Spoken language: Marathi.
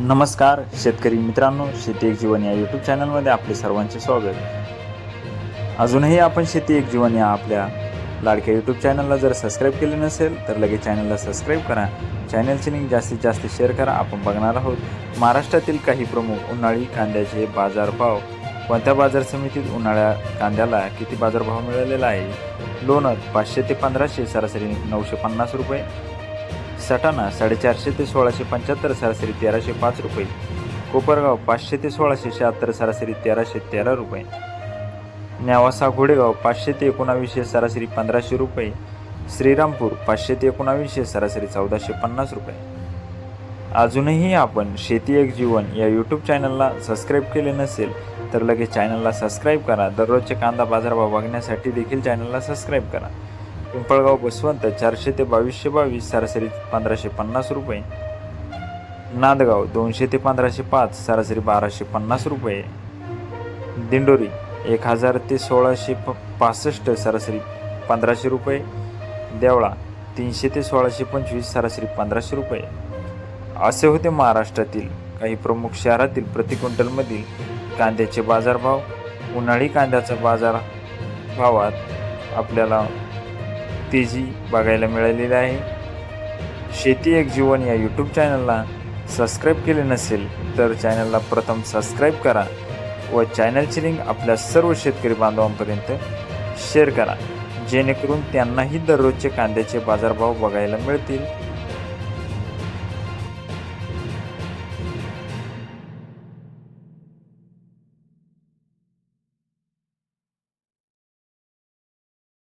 नमस्कार शेतकरी मित्रांनो शेती एक जीवन या यूट्यूब चॅनलमध्ये आपले सर्वांचे स्वागत. अजूनही आपण शेती एक जीवन या आपल्या लाडक्या यूट्यूब चॅनलला जर सबस्क्राईब केले नसेल तर लगेच चॅनलला सबस्क्राईब करा. चॅनलचे लिंक जास्तीत जास्त शेअर करा. आपण बघणार आहोत महाराष्ट्रातील काही प्रमुख उन्हाळी कांद्याचे बाजारभाव. कोणत्या बाजार समितीत उन्हाळ्या कांद्याला किती बाजारभाव मिळालेला आहे? लोणत पाचशे ते पंधराशे सरासरी नऊशे पन्नास रुपये. सटाणा साडेचारशे ते सोळाशे पंच्याहत्तर सरासरी तेराशे पाच रुपये. कोपरगाव पाचशे ते सोळाशे शहात्तर सरासरी तेराशे तेरा रुपये. न्यावासा घोडेगाव पाचशे ते एकोणावीसशे सरासरी पंधराशे रुपये. श्रीरामपूर पाचशे ते एकोणावीसशे सरासरी चौदाशे पन्नास रुपये. अजूनही आपण शेती एक जीवन या यूट्यूब चॅनलला सबस्क्राईब केले नसेल तर लगेच चॅनलला सबस्क्राईब करा. दररोजचे कांदा बाजारभाव बघण्यासाठी देखील चॅनलला सबस्क्राईब करा. पिंपळगाव बसवंत चारशे ते बावीसशे बावीस सरासरी पंधराशे पन्नास रुपये. नांदगाव दोनशे ते पंधराशे पाच सरासरी बाराशे पन्नास रुपये. दिंडोरी एक हजार ते सोळाशे प पासष्ट सरासरी पंधराशे रुपये. देवळा तीनशे ते सोळाशे पंचवीस सरासरी पंधराशे रुपये. असे होते महाराष्ट्रातील काही प्रमुख शहरातील प्रति क्विंटलमधील कांद्याचे बाजारभाव. उन्हाळी कांद्याचा बाजार भावात आपल्याला तेजी बघायला मिळालेली आहे. शेती एक जीवन या यूट्यूब चॅनलला सबस्क्राईब केले नसेल तर चॅनलला प्रथम सबस्क्राईब करा व चॅनलची लिंक आपल्या सर्व शेतकरी बांधवांपर्यंत शेअर करा. जेणेकरून त्यांनाही दररोजचे कांद्याचे बाजारभाव बघायला मिळतील.